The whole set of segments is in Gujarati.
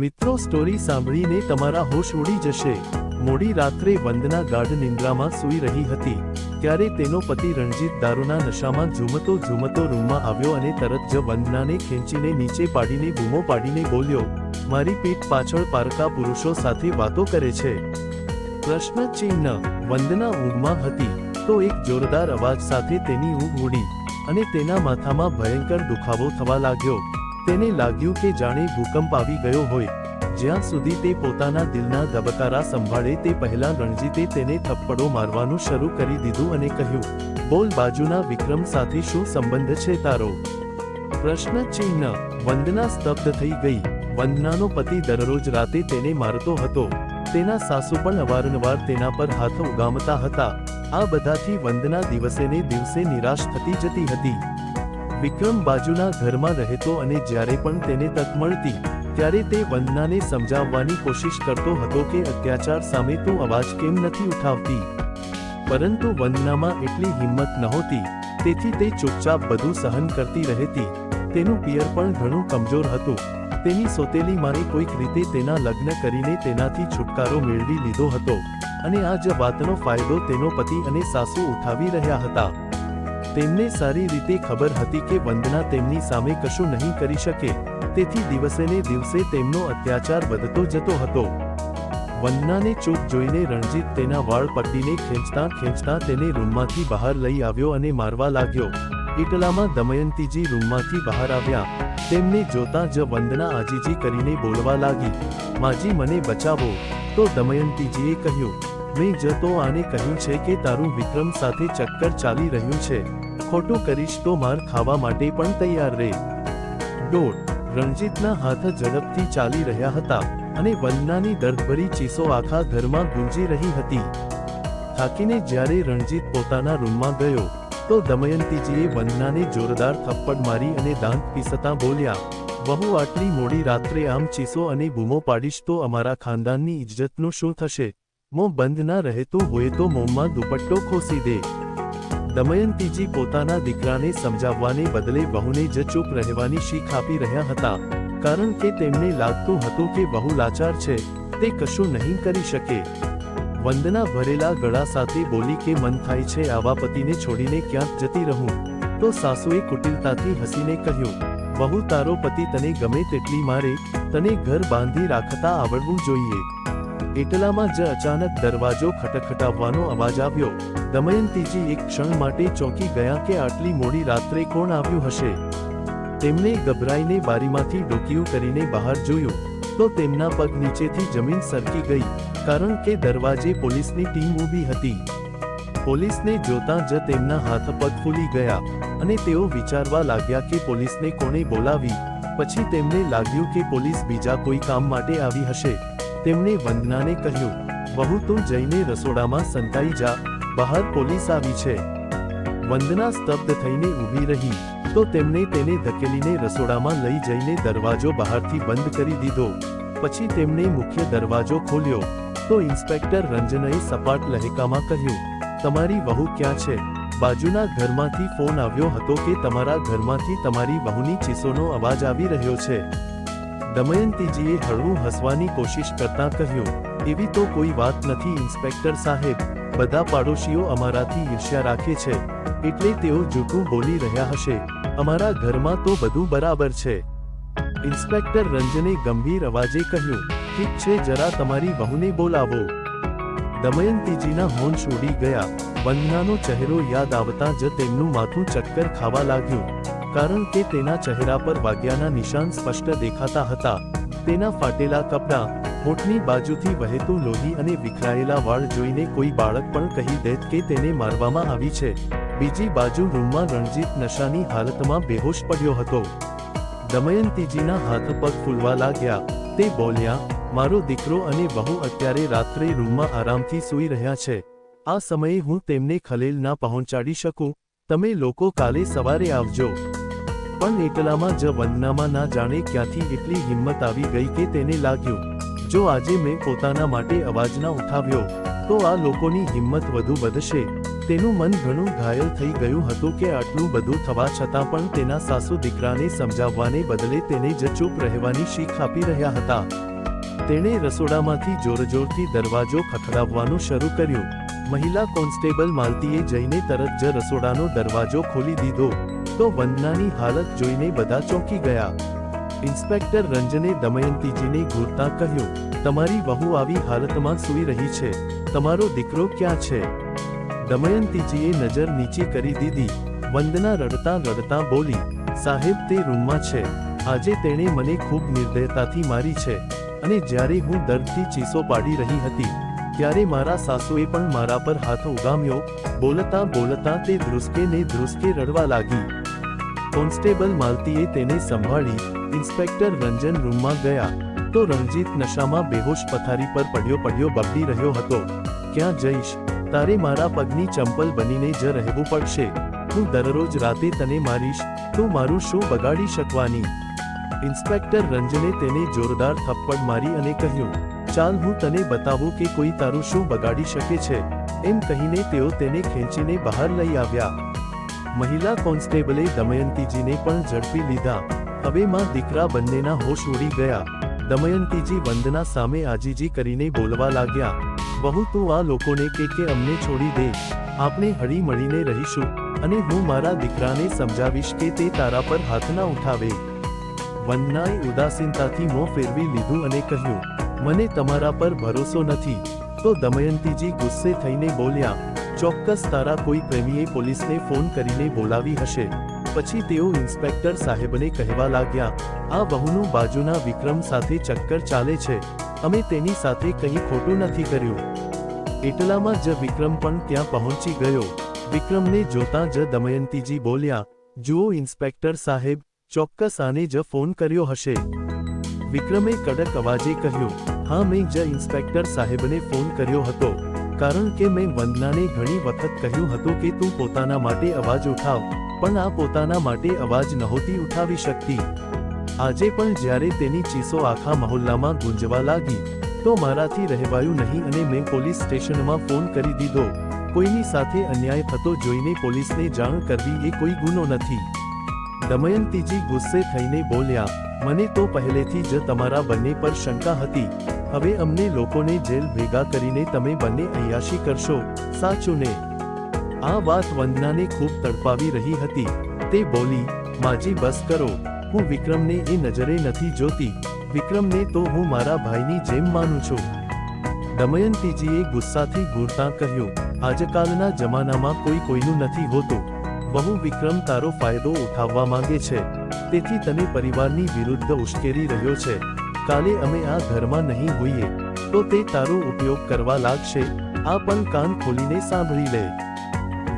મિત્રો સ્ટોરી સાંભળીને તમારા હોશ ઉડી જશે. મોડી રાત્રે વંદના ગાઢ નિંદ્રામાં સૂઈ રહી હતી. ત્યારે તેનો પતિ રણજીત દારૂના નશામાં ઝૂમતો ઝૂમતો રૂમમાં આવ્યો અને તરત જ વંદનાને ખેંચીને નીચે પાડીને બૂમો પાડીને બોલ્યો, મારી પીઠ પાછળ પારકા પુરુષો સાથે વાતો કરે છે. પ્રશ્ન ચિહ્ન, વંદના ઊંઘમાં હતી, તો એક જોરદાર અવાજ સાથે તેની ઊંઘ ઉડી, અને તેના માથામાં ભયંકર દુખાવો થવા લાગ્યો. તેને લાગ્યું કે જાણે ભૂકંપ આવી ગયો હોય. જ્યાં સુધી તે પોતાના દિલના ધબકારા સંભાળે તે પહેલા રણજીતે તેને થપ્પડો મારવાનું શરૂ કરી દીધું અને કહ્યું, બોલ બાજુના વિક્રમ સાથે શું સંબંધ છે તારો? પ્રશ્ન ચિહ્ન, વંદના સ્તબ્ધ થઈ ગઈ. વંદનાનો પતિ દરરોજ રાતે તેને મારતો હતો. તેના સાસુ પણ અવારનવાર તેના પર હાથ ઉગામતા હતા. આ બધાથી વંદના દિવસેને દિવસે નિરાશ થતી જતી હતી. વિક્રમ બાજુના ઘરમાં રહેતો અને જ્યારે પણ તેને તક મળતી, ત્યારે તે વંદનાને સમજાવવાની કોશિશ કરતો હતો કે અત્યાચાર સામે તું અવાજ કેમ નથી ઉઠાવતી? પરંતુ વંદનામાં એટલી હિંમત નહોતી, તેથી તે ચૂપચાપ બધું સહન કરતી રહેતી. તેનું પિયર પણ ઘણું કમજોર હતું. તેની સોતેલી માએ કોઈક રીતે તેના લગ્ન કરીને તેનાથી છુટકારો મેળવી લીધો હતો અને આ જ વાતનો ફાયદો તેનો પતિ અને સાસુ ઉઠાવી રહ્યા હતા. તેમને સારી રીતે ખબર હતી કે વંદના તેમની સામે કશું નહીં કરી શકે, તેથી દિવસેને દિવસે તેમનો અત્યાચાર વધતો જતો હતો. વંદનાને ચૂપ જોઈને રણજીત તેના વાળ પટ્ટીને ખેંચતા ખેંચતા તેને રૂમમાંથી બહાર લઈ આવ્યો અને મારવા લાગ્યો. એટલામાં દમયંતીજી રૂમમાંથી બહાર આવ્યા. તેમને જોતા જ વંદના આજીજી કરીને બોલવા લાગી, માજી, મને બચાવો. તો દમયંતીજીએ કહ્યું મેં જ તો આને કહ્યું છે કે તારું વિક્રમ સાથે ચક્કર ચાલી રહ્યું છે. ખોટું કરીશ તો માર ખાવા માટે પણ તૈયાર રહે ડોટ રણજીતના હાથ ઝડપથી ચાલી રહ્યા હતા અને વંદનાની દર્દભરી ચીસો આખા ઘરમાં ગુંજી રહી હતી. થાકીને જ્યારે રણજીત પોતાના રૂમમાં ગયો, તો દમયંતીજીએ વંદનાને જોરદાર થપ્પડ મારી અને દાંત પીસતા બોલ્યા બહુ આટલી મોડી રાત્રે આમ ચીસો અને બૂમો પાડીશ તો અમારા ખાનદાનની ઇજ્જતનું શું થશે? મોં બંધ ના રહેતું હોય તો મોંમાં દુપટ્ટો ખોસી દે. દમયંતીજી પોતાના દીકરાને સમજાવવાને બદલે વહુને જ ચૂપ રહેવાની શીખ આપી રહ્યા હતા. કારણ કે તેમને લાગતું હતું કે વહુ લાચાર છે, તે કશું નહીં કરી શકે. વંદના ભરેલા ગળા સાથે બોલી કે મન થાય છે આવા પતિને છોડીને ક્યાંક જતી રહું. તો સાસુએ કુટિલતાથી હસીને કહ્યું, બહુ તારો પતિ તને ગમે તેટલી મારે, તને ઘર બાંધી રાખતા આવડવું જોઈએ. એટલામાં જ અચાનક દરવાજો ખટખટાવવાનો અવાજ આવ્યો. દમયંતીજી એક ક્ષણ માટે ચોંકી ગયા કે આટલી મોડી રાત્રે કોણ આવ્યું હશે? તેમણે ગભરાઈને બારીમાંથી ડોકિયું કરીને બહાર જોયું. તો તેમના પગ નીચેથી જમીન સરકી ગઈ, કારણ કે દરવાજે પોલીસની ટીમ ઊભી હતી. પોલીસને જોતા જ તેમના હાથ પગ ફૂલી ગયા, અને તેઓ વિચારવા લાગ્યા કે પોલીસને કોણે બોલાવી. પછી તેમને લાગ્યું કે પોલીસ બીજા કોઈ કામ માટે આવી હશે. તેમણે વંદનાને કહ્યું, વહુ તું જઈને રસોડામાં સંતાઈ જા, બહાર પોલીસ આવી છે. વંદના સ્તબ્ધ થઈને ઊભી રહી, તો તેમણે તેને ધકેલીને રસોડામાં લઈ જઈને દરવાજો બહારથી બંધ કરી દીધો. પછી તેમણે મુખ્ય દરવાજો ખોલ્યો, તો ઇન્સ્પેક્ટર રંજનએ સપાટ લહેકામાં કહ્યું, તમારી વહુ ક્યાં છે? બાજુના ઘરમાંથી ફોન આવ્યો હતો કે તમારા ઘરમાંથી તમારી વહુની ચીસોનો અવાજ આવી રહ્યો છે. દમયંતીજીએ હળવું હસવાની કોશિશ કરતા કહ્યું, એવી તો કોઈ વાત નથી, ઇન્સ્પેક્ટર સાહેબ. બધા પાડોશીઓ અમારાથી ઈર્ષ્યા રાખે છે. એટલે તેઓ જૂઠું બોલી રહ્યા હશે. અમારા ઘરમાં તો બધું બરાબર છે. ઇન્સ્પેક્ટર રંજને ગંભીર અવાજે કહ્યું, ઠીક છે, જરા તમારી વહુને બોલાવો. દમયંતીજીના હોંશ ઉડી ગયા. વંદનાનો ચહેરો યાદ આવતા જ તેમનું માથું ચક્કર ખાવા લાગ્યું. કારણ કે તેના ચહેરા પર વાગ્યાના નિશાન સ્પષ્ટ દેખાતા હતા. તેના ફાટેલા કપડાં, હોઠની બાજુથી વહેતું લોહી અને વિખરાયેલા વાળ જોઈને કોઈ બાળક પણ કહી દેત કે તેને મારવામાં આવી છે. બીજી બાજુ રૂમમાં રણજીત નશાની હાલતમાં બેહોશ પડ્યો હતો. દમયંતીજીના હાથ પગ ફૂલવા લાગ્યા. તે બોલ્યા, મારો દીકરો અને બહુ અત્યારે રાત્રે રૂમમાં આરામથી સૂઈ રહ્યા છે. આ સમયે હું તેમને ખલેલ ના પહોંચાડી શકું. તમે લોકો કાલે સવારે આવજો. પણ એટલામાં જ વંદનામાં ના જાણે ક્યાંથી એટલી હિંમત આવી ગઈ કે તેને લાગ્યું. જો આજે મેં પોતાના માટે અવાજ ના ઉઠાવ્યો, તો આ લોકોની હિંમત વધુ વધશે. તેનું મન ઘણું ઘાયલ થઈ ગયું હતું કે આટલું બધું થવા છતાં પણ તેના સાસુ દીકરાને સમજાવવાને બદલે તેને જ ચૂપ રહેવાની શીખ આપી રહ્યા હતા. તેણે રસોડામાંથી જોરજોરથી દરવાજો ખખડાવવાનું શરૂ કર્યું. મહિલા કોન્સ્ટેબલ માલતીએ જઈને તરત જ રસોડાનો દરવાજો ખોલી દીધો. તો વંદનાની હાલત જોઈને બધા ચોંકી ગયા. ઇન્સ્પેક્ટર રંજને દમયંતીજીને ઘૂરતા કહ્યું, તમારી વહુ આવી હાલતમાં સૂઈ રહી છે. તમારો દીકરો ક્યાં છે? દમયંતીજીએ નજર નીચે કરી દીધી. વંદના રડતા રડતા બોલી, સાહેબ, તે રૂમમાં છે. આજે તેણે મને ખૂબ નિર્દયતાથી મારી છે. અને જ્યારે હું દર્દથી ચીસો પાડી રહી હતી, ત્યારે મારા સાસુએ પણ મારા પર હાથ ઉગામ્યો. બોલતા બોલતા તે ધ્રુસકે ને ધ્રુસકે રડવા લાગી. કોન્સ્ટેબલ માલતીએ તેને સંભાળી ઇન્સ્પેક્ટર રંજન રૂમમાં ગયા તો રણજીત નશામાં બેહોશ પથારી પર પડ્યો પડ્યો બબડી રહ્યો હતો. ક્યાં જઈશ? તારે મારા પગની ચંપલ બનીને જ રહેવું પડશે. હું દરરોજ રાતે તને મારીશ. તું મારું શું બગાડી શકવાની ઇન્સ્પેક્ટર રંજને તેને જોરદાર થપ્પડ મારી અને કહ્યું, ચાલ હું તને બતાવું કે કોઈ તારું શું બગાડી શકે છે એમ કહીને તેઓ તેને ખેંચીને બહાર લઈ આવ્યા. મહિલા કોન્સ્ટેબલે દમયંતીજીને પણ ઝડપી લીધા. હવે માં દીકરા બંનેના હોશ ઉડી ગયા. દમયંતીજી વંદના સામે આજીજી કરીને બોલવા લાગ્યા. બહુ તું આ લોકોને કે કે અમને છોડી દે. આપણે હળી મળીને રહીશું અને હું મારા દીકરાને સમજાવીશ કે તે તારા પર હાથ ના ઉઠાવે. વંદનાએ ઉદાસીનતાથી મોં ફેરવી લીધું અને કહ્યું, મને તમારા પર ભરોસો નથી. તો દમયંતીજી ગુસ્સે થઈને બોલ્યા ચોક્કસ તારા કોઈ પ્રેમીએ પોલીસને ફોન કરીને બોલાવી હશે. પછી તેઓ ઇન્સ્પેક્ટર સાહેબને કહેવા લાગ્યા, આ બહુનું બાજુના વિક્રમ સાથે ચક્કર ચાલે છે. અમે તેની સાથે કંઈ ખોટું નથી કર્યું. એટલામાં જ વિક્રમ પણ ત્યાં પહોંચી ગયો. વિક્રમને જોતાં જ દમયંતીજી બોલ્યા, જુઓ ઇન્સ્પેક્ટર સાહેબ, ચોક્કસ આને જ ફોન કર્યો હશે. વિક્રમે કડક અવાજે કહ્યું, હા, મેં જ ઇન્સ્પેક્ટર સાહેબને ફોન કર્યો હતો. કારણ કે મેં વંદનાને ઘણી વખત કહ્યું હતું કે તું પોતાના માટે અવાજ ઉઠાવ, પણ આ પોતાના માટે અવાજ નહોતી ઉઠાવી શકતી. આજે પણ જ્યારે તેની ચીસો આખા મહોલ્લામાં ગુંજવા લાગી, તો મારાથી રહેવાયું નહીં અને મેં પોલીસ સ્ટેશનમાં ફોન કરી દીધો. કોઈની સાથે અન્યાય થતો જોઈને પોલીસને જાણ કરવી એ કોઈ ગુનો નથી. દમયંતીજી ગુસ્સે થઈને બોલ્યા, મને તો પહેલેથી જ તમારા બંને પર શંકા હતી. હવે અમને લોકોને જેલ ભેગા કરીને તમે બંને અયાશી કરશો. સાચું ને આ વાત વંદનાને ખૂબ તડપાવી રહી હતી. તે બોલી, માજી બસ કરો. હું વિક્રમને એ નજરે નથી જોતી. વિક્રમને તો હું મારા ભાઈની જેમ માનું છું. દમયંતીજીએ ગુસ્સાથી ઘૂરતા કહ્યું, આજકાલના જમાનામાં કોઈ કોઈનું નથી હોતું. બહુ વિક્રમ તારો ફાયદો ઉઠાવવા માંગે છે. તેથી તને પરિવારની વિરુદ્ધ ઉશ્કેરી રહ્યો છે. કાલે અમે આ ઘરમાં નહીં હોઈએ, તો તે તારો ઉપયોગ કરવા લાગશે. આ પણ કાન ખોલીને સાંભળી લે.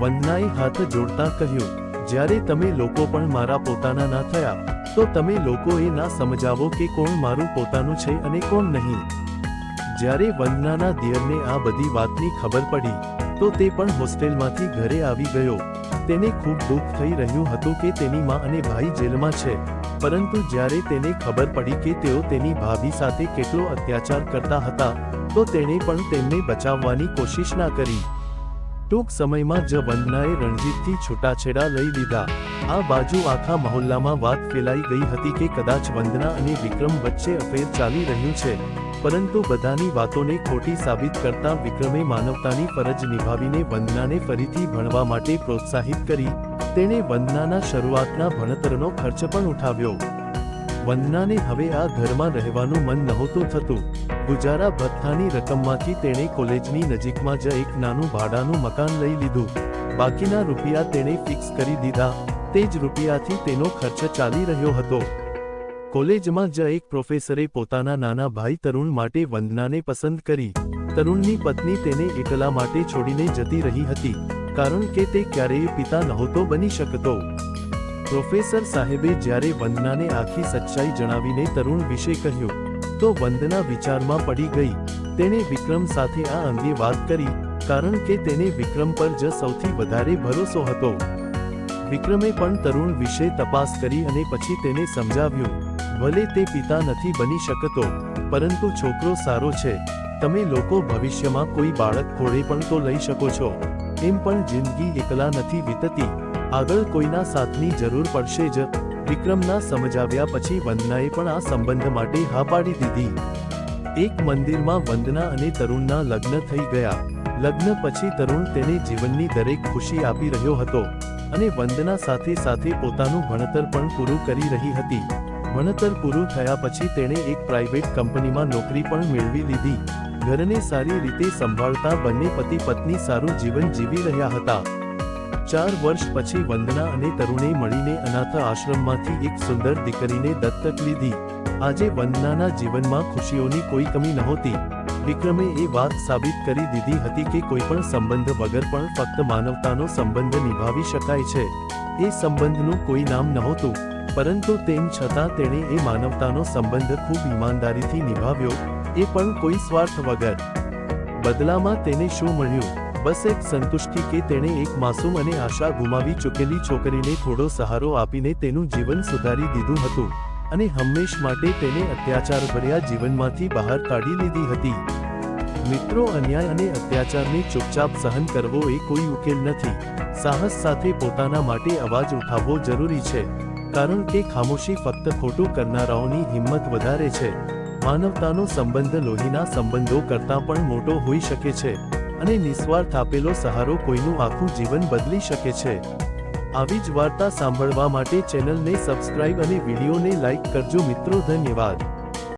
વંદનાએ હાથ જોડતા કહ્યું, જ્યારે તમે લોકો પણ મારા પોતાના ના થયા, તો તમે લોકોએ ના સમજાવો કે કોણ મારું પોતાનું છે અને કોણ નહીં. જ્યારે વંદનાના દિયરને આ બધી વાતની ખબર પડી, તો તે પણ હોસ્ટેલમાંથી ઘરે આવી ગયો. તેને ખૂબ દુઃખ થઈ રહ્યું હતું કે તેની માં અને ભાઈ જેલમાં છે. પરંતુ જ્યારે તેને ખબર પડી કે તેઓ તેની ભાભી સાથે કેટલો અત્યાચાર કરતા હતા, તો તેણે પણ તેમને બચાવવાની કોશિશ ના કરી. ટૂંક સમયમાં જ વંદનાએ રણજીતથી છૂટાછેડા લઈ લીધા. આ બાજુ આખા મહોલ્લામાં વાત ફેલાઈ ગઈ હતી કે કદાચ વંદના અને વિક્રમ વચ્ચે અફેર ચાલી રહ્યું છે, પરંતુ બધાની વાતોને ખોટી સાબિત કરતા વિક્રમે માનવતાની ફરજ નિભાવીને વંદનાને ફરીથી ભણવા માટે પ્રોત્સાહિત કરી. તેણે વંદનાના શરૂઆતના ભણતરનો ખર્ચ પણ ઉઠાવ્યો. વંદનાને હવે આ ઘરમાં રહેવાનું મન નહોતું થતું. ગુજારા ભથ્થાની રકમમાંથી તેણે કોલેજની નજીકમાં જ એક નાનું ભાડાનું મકાન લઈ લીધું. બાકીના રૂપિયા તેણે ફિક્સ કરી દીધા. તે જ રૂપિયાથી તેનો ખર્ચ ચાલી રહ્યો હતો. કોલેજમાં જ એક પ્રોફેસરે પોતાના નાના ભાઈ તરુણ માટે વંદનાને પસંદ કરી. તરુણની પત્ની તેને એકલા માટે છોડીને જતી રહી હતી. કારણ કે તે ક્યારેય પિતા નહોતો બની શકતો. પ્રોફેસર સાહેબે જ્યારે વંદનાને આખી સચ્ચાઈ જણાવીને તરુણ વિશે કહ્યું, તો વંદના વિચારમાં પડી ગઈ. તેણે વિક્રમ સાથે આ અંગે વાત કરી, કારણ કે તેને વિક્રમ પર જ સૌથી વધારે ભરોસો હતો. વિક્રમે પણ તરુણ વિશે તપાસ કરી અને પછી તેને સમજાવ્યું, ભલે તે પિતા નથી બની શકતો, પરંતુ છોકરો સારો છે. તમે લોકો ભવિષ્યમાં કોઈ બાળક ખોળે પણ તો લઈ શકો છો. એમ પણ જિંદગી એકલા નથી વીતતી. આગળ કોઈના સાથની જરૂર પડશે જ. વિક્રમના સમજાવ્યા પછી વંદનાએ પણ આ સંબંધ માટે હા પાડી દીધી. એક મંદિરમાં વંદના અને તરુણના લગ્ન થઈ ગયા. લગ્ન પછી તરુણ તેને જીવનની દરેક ખુશી આપી રહ્યો હતો અને વંદના સાથે સાથે પોતાનું ભણતર પણ પૂરું કરી રહી હતી. ભણતર પૂરું થયા પછી તેણે એક પ્રાઇવેટ કંપનીમાં નોકરી પણ મેળવી લીધી. ઘરને સારી રીતે સંભાળતા બંને પતિ પત્ની સારું જીવન જીવી રહ્યા હતા. ચાર વર્ષ પછી વંદના અને તરુણે મળીને અનાથ આશ્રમમાંથી એક સુંદર દીકરીને દત્તક લીધી. આજે વંદનાના જીવનમાં ખુશીઓની કોઈ કમી નહોતી. વિક્રમે એ વાત સાબિત કરી દીધી હતી કે કોઈ પણ સંબંધ વગર પણ ફક્ત માનવતાનો સંબંધ નિભાવી શકાય છે. એ સંબંધનું કોઈ નામ નહોતું, પરંતુ તેમ છતાં તેણે એ માનવતાનો સંબંધ ખૂબ ઈમાનદારીથી નિભાવ્યો. એ પણ કોઈ સ્વાર્થ વગર. બદલામાં તેને શું મળ્યું? બસ એક સંતુષ્ટિ કે તેણે એક માસૂમ અને આશા ગુમાવી ચૂકેલી છોકરીને થોડો સહારો આપીને તેનું જીવન સુધારી દીધું હતું અને હંમેશ માટે તેને અત્યાચારભર્યા જીવનમાંથી બહાર કાઢી લીધી હતી. મિત્રો, અન્યાય અને અત્યાચારને ચૂપચાપ સહન કરવો એ કોઈ ઉકેલ નથી. સાહસ સાથે પોતાના માટે અવાજ ઉઠાવવો જરૂરી છે, કારણ કે ખામોશી ફક્ત ખોટું કરનારાઓની હિંમત વધારે છે. માનવતાનો સંબંધ લોહીના સંબંધો કરતાં પણ મોટો હોઈ શકે છે અને નિસ્વાર્થ આપેલો સહારો કોઈનું આખું જીવન બદલી શકે છે. આવી જ વાર્તા સાંભળવા માટે ચેનલને સબસ્ક્રાઇબ અને વિડીયોને લાઇક કરજો મિત્રો, ધન્યવાદ.